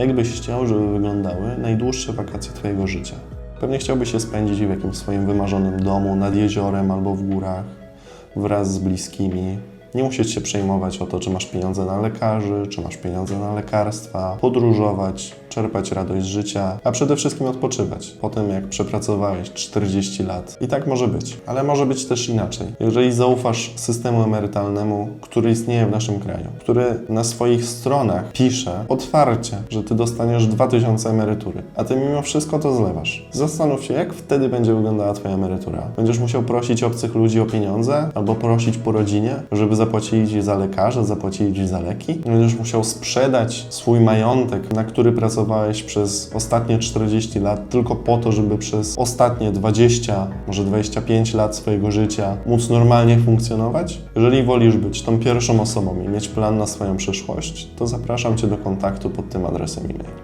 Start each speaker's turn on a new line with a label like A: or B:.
A: Jak byś chciał, żeby wyglądały najdłuższe wakacje Twojego życia? Pewnie chciałbyś je spędzić w jakimś swoim wymarzonym domu, nad jeziorem albo w górach, wraz z bliskimi. Nie musisz się przejmować o to, czy masz pieniądze na lekarzy, czy masz pieniądze na lekarstwa, podróżować, czerpać radość z życia, a przede wszystkim odpoczywać po tym, jak przepracowałeś 40 lat. I tak może być, ale może być też inaczej. Jeżeli zaufasz systemu emerytalnemu, który istnieje w naszym kraju, który na swoich stronach pisze otwarcie, że ty dostaniesz 2000 emerytury, a ty mimo wszystko to zlewasz. Zastanów się, jak wtedy będzie wyglądała twoja emerytura. Będziesz musiał prosić obcych ludzi o pieniądze, albo prosić po rodzinie, żeby zapłacili ci za lekarza, zapłacili ci za leki. Będziesz musiał sprzedać swój majątek, na który pracowałeś przez ostatnie 40 lat, tylko po to, żeby przez ostatnie 20, może 25 lat swojego życia móc normalnie funkcjonować. Jeżeli wolisz być tą pierwszą osobą i mieć plan na swoją przyszłość, to zapraszam Cię do kontaktu pod tym adresem e-mail.